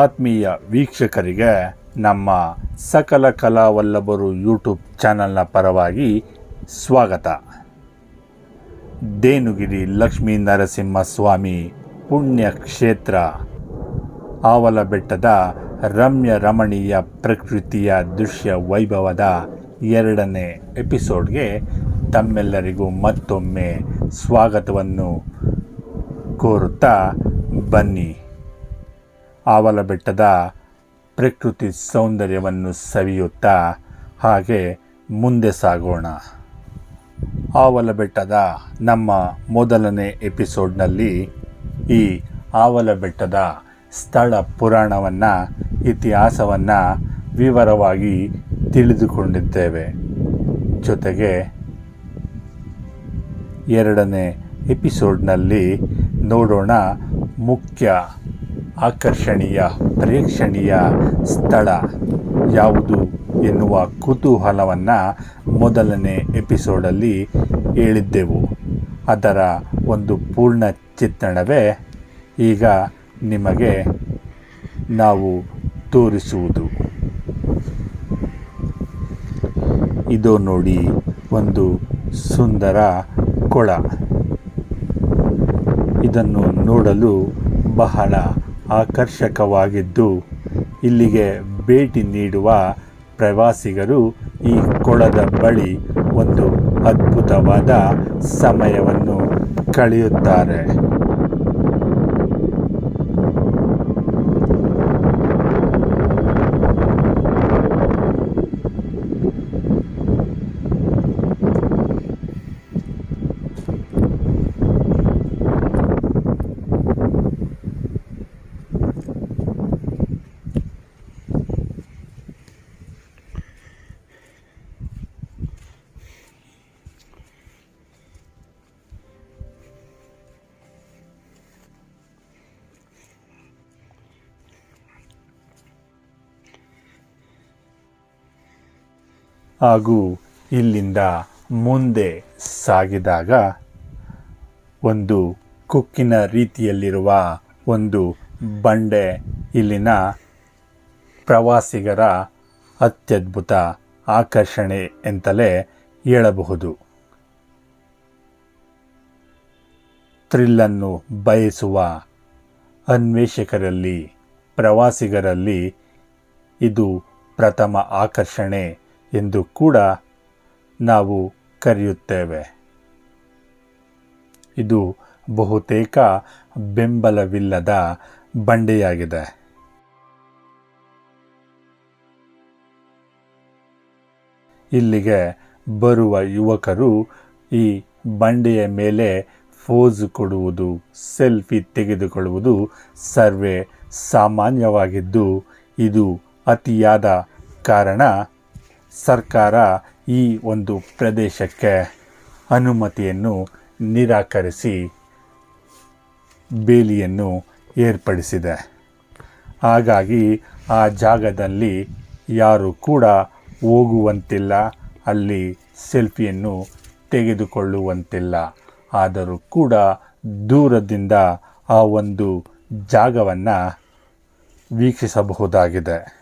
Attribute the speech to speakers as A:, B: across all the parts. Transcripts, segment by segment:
A: ಆತ್ಮೀಯ ವೀಕ್ಷಕರಿಗೆ ನಮ್ಮ ಸಕಲ ಕಲಾವಲ್ಲಭರು ಯೂಟ್ಯೂಬ್ ಚಾನಲ್ನ ಪರವಾಗಿ ಸ್ವಾಗತ. ದೇನುಗಿರಿ ಲಕ್ಷ್ಮೀ ನರಸಿಂಹಸ್ವಾಮಿ ಪುಣ್ಯಕ್ಷೇತ್ರ ಆವಲಬೆಟ್ಟದ ರಮ್ಯ ರಮಣೀಯ ಪ್ರಕೃತಿಯ ದೃಶ್ಯ ವೈಭವದ ಎರಡನೇ ಎಪಿಸೋಡ್ಗೆ ತಮ್ಮೆಲ್ಲರಿಗೂ ಮತ್ತೊಮ್ಮೆ ಸ್ವಾಗತವನ್ನು ಕೋರುತ್ತಾ ಬನ್ನಿ. ಆವಲಬೆಟ್ಟದ ಪ್ರಕೃತಿ ಸೌಂದರ್ಯವನ್ನು ಸವಿಯುತ್ತಾ ಹಾಗೆ ಮುಂದೆ ಸಾಗೋಣ. ಆವಲಬೆಟ್ಟದ ನಮ್ಮ ಮೊದಲನೇ ಎಪಿಸೋಡ್ನಲ್ಲಿ ಈ ಆವಲಬೆಟ್ಟದ ಸ್ಥಳ ಪುರಾಣವನ್ನು, ಇತಿಹಾಸವನ್ನು ವಿವರವಾಗಿ ತಿಳಿದುಕೊಂಡಿದ್ದೇವೆ. ಜೊತೆಗೆ ಎರಡನೇ ಎಪಿಸೋಡ್ನಲ್ಲಿ ನೋಡೋಣ ಮುಖ್ಯ ಆಕರ್ಷಣೀಯ, ಪ್ರೇಕ್ಷಣೀಯ ಸ್ಥಳ ಯಾವುದು ಎನ್ನುವ ಕುತೂಹಲವನ್ನು ಮೊದಲನೇ ಎಪಿಸೋಡಲ್ಲಿ ಹೇಳಿದ್ದೆವು. ಅದರ ಒಂದು ಪೂರ್ಣ ಚಿತ್ರಣವೇ ಈಗ ನಿಮಗೆ ನಾವು ತೋರಿಸುವುದು. ಇದು ನೋಡಿ ಒಂದು ಸುಂದರ ಕೊಳ. ಇದನ್ನು ನೋಡಲು ಬಹಳ ಆಕರ್ಷಕವಾಗಿದ್ದು ಇಲ್ಲಿಗೆ ಭೇಟಿ ನೀಡುವ ಪ್ರವಾಸಿಗರು ಈ ಕೊಳದ ಬಳಿ ಒಂದು ಅದ್ಭುತವಾದ ಸಮಯವನ್ನು ಕಳೆಯುತ್ತಾರೆ. ಹಾಗೂ ಇಲ್ಲಿಂದ ಮುಂದೆ ಸಾಗಿದಾಗ ಒಂದು ಕುಕ್ಕಿನ ರೀತಿಯಲ್ಲಿರುವ ಒಂದು ಬಂಡೆ ಇಲ್ಲಿನ ಪ್ರವಾಸಿಗರ ಅತ್ಯದ್ಭುತ ಆಕರ್ಷಣೆ ಅಂತಲೇ ಹೇಳಬಹುದು. ಥ್ರಿಲ್ಲನ್ನು ಬಯಸುವ ಅನ್ವೇಷಕರಲ್ಲಿ, ಪ್ರವಾಸಿಗರಲ್ಲಿ ಇದು ಪ್ರಥಮ ಆಕರ್ಷಣೆ ಎಂದು ಕೂಡ ನಾವು ಕರೆಯುತ್ತೇವೆ. ಇದು ಬಹುತೇಕ ಬೆಂಬಲವಿಲ್ಲದ ಬಂಡೆಯಾಗಿದೆ. ಇಲ್ಲಿಗೆ ಬರುವ ಯುವಕರು ಈ ಬಂಡೆಯ ಮೇಲೆ ಫೋಸ್ ಕೊಡುವುದು, ಸೆಲ್ಫಿ ತೆಗೆದುಕೊಳ್ಳುವುದು ಸರ್ವೇ ಸಾಮಾನ್ಯವಾಗಿದ್ದು, ಇದು ಅತಿಯಾದ ಕಾರಣ ಸರ್ಕಾರ ಈ ಒಂದು ಪ್ರದೇಶಕ್ಕೆ ಅನುಮತಿಯನ್ನು ನಿರಾಕರಿಸಿ ಬೇಲಿಯನ್ನು ಏರ್ಪಡಿಸಿದೆ. ಹಾಗಾಗಿ ಆ ಜಾಗದಲ್ಲಿ ಯಾರು ಕೂಡ ಹೋಗುವಂತಿಲ್ಲ, ಅಲ್ಲಿ ಸೆಲ್ಫಿಯನ್ನು ತೆಗೆದುಕೊಳ್ಳುವಂತಿಲ್ಲ. ಆದರೂ ಕೂಡ ದೂರದಿಂದ ಆ ಒಂದು ಜಾಗವನ್ನು ವೀಕ್ಷಿಸಬಹುದಾಗಿದೆ.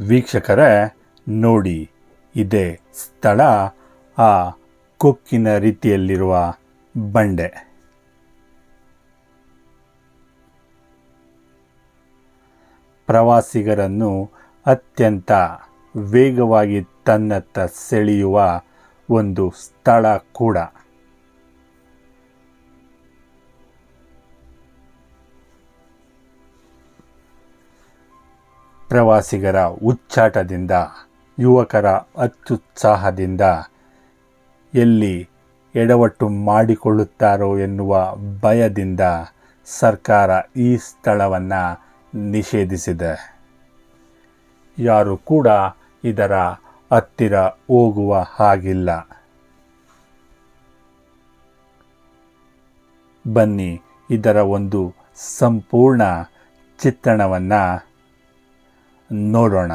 A: ವೀಕ್ಷಕರೇ, ನೋಡಿ, ಇದೇ ಸ್ಥಳ, ಆ ಕೊಕ್ಕಿನ ರೀತಿಯಲ್ಲಿರುವ ಬಂಡೆ. ಪ್ರವಾಸಿಗರನ್ನು ಅತ್ಯಂತ ವೇಗವಾಗಿ ತನ್ನತ್ತ ಸೆಳೆಯುವ ಒಂದು ಸ್ಥಳ ಕೂಡ. ಪ್ರವಾಸಿಗರ ಉಚ್ಚಾಟದಿಂದ, ಯುವಕರ ಅತ್ಯುತ್ಸಾಹದಿಂದ ಎಲ್ಲಿ ಎಡವಟ್ಟು ಮಾಡಿಕೊಳ್ಳುತ್ತಾರೋ ಎನ್ನುವ ಭಯದಿಂದ ಸರ್ಕಾರ ಈ ಸ್ಥಳವನ್ನು ನಿಷೇಧಿಸಿದೆ. ಯಾರು ಕೂಡ ಇದರ ಹತ್ತಿರ ಹೋಗುವ ಹಾಗಿಲ್ಲ. ಬನ್ನಿ ಇದರ ಒಂದು ಸಂಪೂರ್ಣ ಚಿತ್ರಣವನ್ನು ನೋಡೋಣ.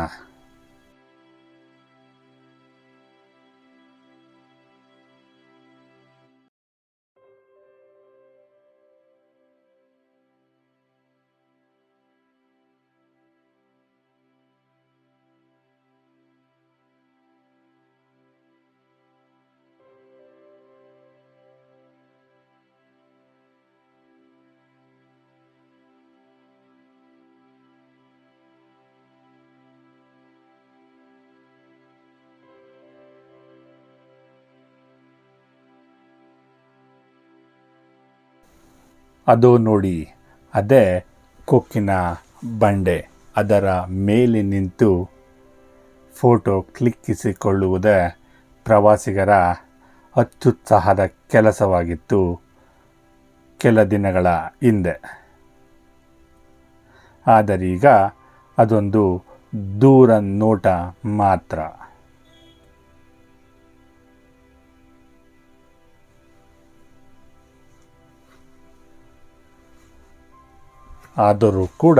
A: ಅದು ನೋಡಿ, ಅದೇ ಕೊಕ್ಕಿನ ಬಂಡೆ ಅದರ ಮೇಲೆ ನಿಂತು ಫೋಟೋ ಕ್ಲಿಕ್ಕಿಸಿಕೊಳ್ಳುವುದೇ ಪ್ರವಾಸಿಗರ ಅತ್ಯುತ್ಸಾಹದ ಕೆಲಸವಾಗಿತ್ತು ಕೆಲ ದಿನಗಳ ಹಿಂದೆ. ಆದರೀಗ ಅದೊಂದು ದೂರ ನೋಟ ಮಾತ್ರ. ಆದರೂ ಕೂಡ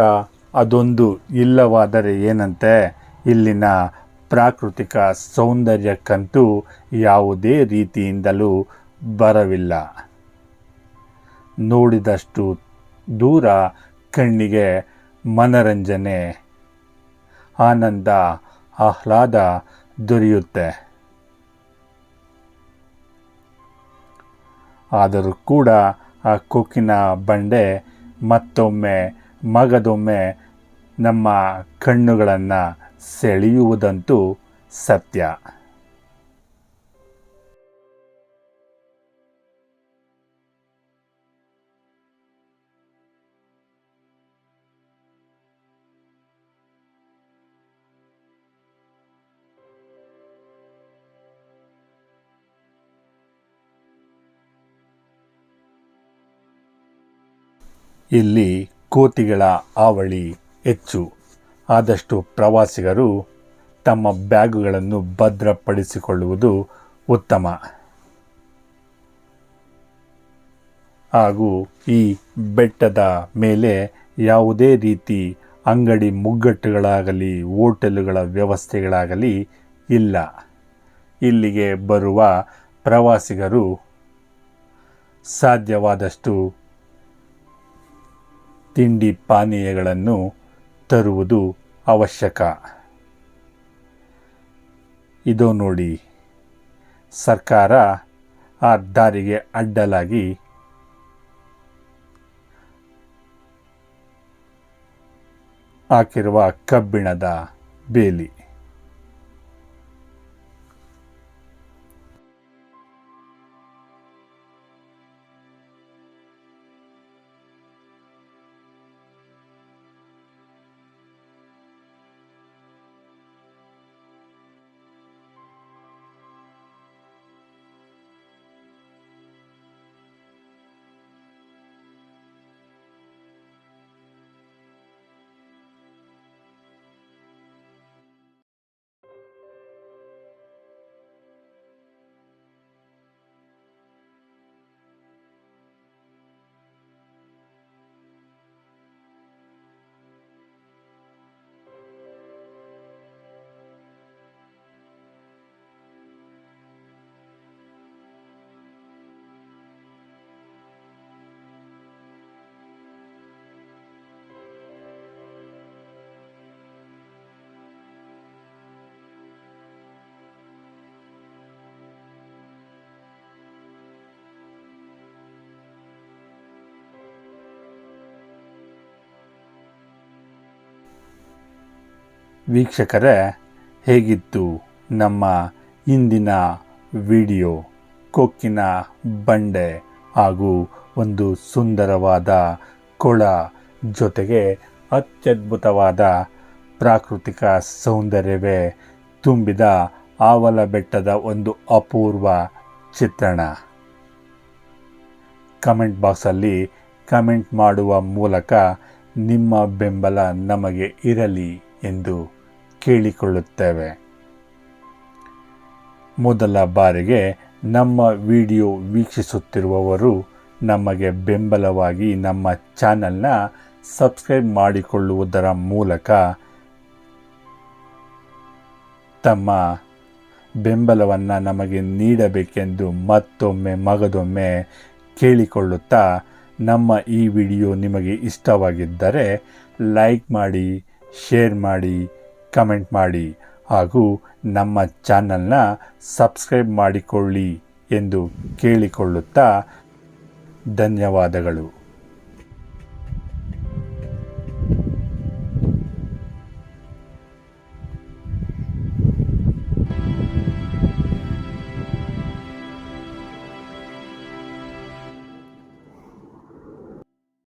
A: ಅದೊಂದು ಇಲ್ಲವಾದರೆ ಏನಂತೆ? ಇಲ್ಲಿನ ಪ್ರಾಕೃತಿಕ ಸೌಂದರ್ಯಕ್ಕಂತೂ ಯಾವುದೇ ರೀತಿಯಿಂದಲೂ ಬರವಿಲ್ಲ. ನೋಡಿದಷ್ಟು ದೂರ ಕಣ್ಣಿಗೆ ಮನರಂಜನೆ, ಆನಂದ, ಆಹ್ಲಾದ ದೊರೆಯುತ್ತೆ. ಆದರೂ ಕೂಡ ಆ ಕೊಕ್ಕಿನ ಬಂಡೆ ಮತ್ತೊಮ್ಮೆ ಮಗದೊಮ್ಮೆ ನಮ್ಮ ಕಣ್ಣುಗಳನ್ನು ಸೆಳೆಯುವುದಂತೂ ಸತ್ಯ. ಇಲ್ಲಿ ಕೋತಿಗಳ ಆವಳಿ ಹೆಚ್ಚು. ಆದಷ್ಟು ಪ್ರವಾಸಿಗರು ತಮ್ಮ ಬ್ಯಾಗುಗಳನ್ನು ಭದ್ರಪಡಿಸಿಕೊಳ್ಳುವುದು ಉತ್ತಮ. ಹಾಗೂ ಈ ಬೆಟ್ಟದ ಮೇಲೆ ಯಾವುದೇ ರೀತಿ ಅಂಗಡಿ ಮುಗ್ಗಟ್ಟುಗಳಾಗಲಿ, ಹೋಟೆಲುಗಳ ವ್ಯವಸ್ಥೆಗಳಾಗಲಿ ಇಲ್ಲ. ಇಲ್ಲಿಗೆ ಬರುವ ಪ್ರವಾಸಿಗರು ಸಾಧ್ಯವಾದಷ್ಟು ತಿಂಡಿ ಪಾನೀಯಗಳನ್ನು ತರುವುದು ಅವಶ್ಯಕ. ಇದು ನೋಡಿ ಸರ್ಕಾರ ಆ ದಾರಿಗೆ ಅಡ್ಡಲಾಗಿ ಹಾಕಿರುವ ಕಬ್ಬಿಣದ ಬೇಲಿ. ವೀಕ್ಷಕರೇ, ಹೇಗಿತ್ತು ನಮ್ಮ ಇಂದಿನ ವಿಡಿಯೋ? ಕೊಕ್ಕಿನ ಬಂಡೆ ಹಾಗೂ ಒಂದು ಸುಂದರವಾದ ಕೊಳ ಜೊತೆಗೆ ಅತ್ಯದ್ಭುತವಾದ ಪ್ರಾಕೃತಿಕ ಸೌಂದರ್ಯವೇ ತುಂಬಿದ ಆವಲ ಬೆಟ್ಟದ ಒಂದು ಅಪೂರ್ವ ಚಿತ್ರಣ. ಕಮೆಂಟ್ ಬಾಕ್ಸಲ್ಲಿ ಕಮೆಂಟ್ ಮಾಡುವ ಮೂಲಕ ನಿಮ್ಮ ಬೆಂಬಲ ನಮಗೆ ಇರಲಿ ಎಂದು ಕೇಳಿಕೊಳ್ಳುತ್ತೇವೆ. ಮೊದಲ ಬಾರಿಗೆ ನಮ್ಮ ವಿಡಿಯೋ ವೀಕ್ಷಿಸುತ್ತಿರುವವರು ನಮಗೆ ಬೆಂಬಲವಾಗಿ ನಮ್ಮ ಚಾನಲ್ನ ಸಬ್ಸ್ಕ್ರೈಬ್ ಮಾಡಿಕೊಳ್ಳುವುದರ ಮೂಲಕ ತಮ್ಮ ಬೆಂಬಲವನ್ನು ನಮಗೆ ನೀಡಬೇಕೆಂದು ಮತ್ತೊಮ್ಮೆ ಮಗದೊಮ್ಮೆ ಕೇಳಿಕೊಳ್ಳುತ್ತಾ ನಮ್ಮ ಈ ವಿಡಿಯೋ ನಿಮಗೆ ಇಷ್ಟವಾಗಿದ್ದರೆ ಲೈಕ್ ಮಾಡಿ, ಶೇರ್ ಮಾಡಿ ಕಮೆಂಟ್ ಮಾಡಿ ಹಾಗೂ ನಮ್ಮ ಚಾನಲ್ನ ಸಬ್ಸ್ಕ್ರೈಬ್ ಮಾಡಿಕೊಳ್ಳಿ ಎಂದು ಕೇಳಿಕೊಳ್ಳುತ್ತಾ ಧನ್ಯವಾದಗಳು.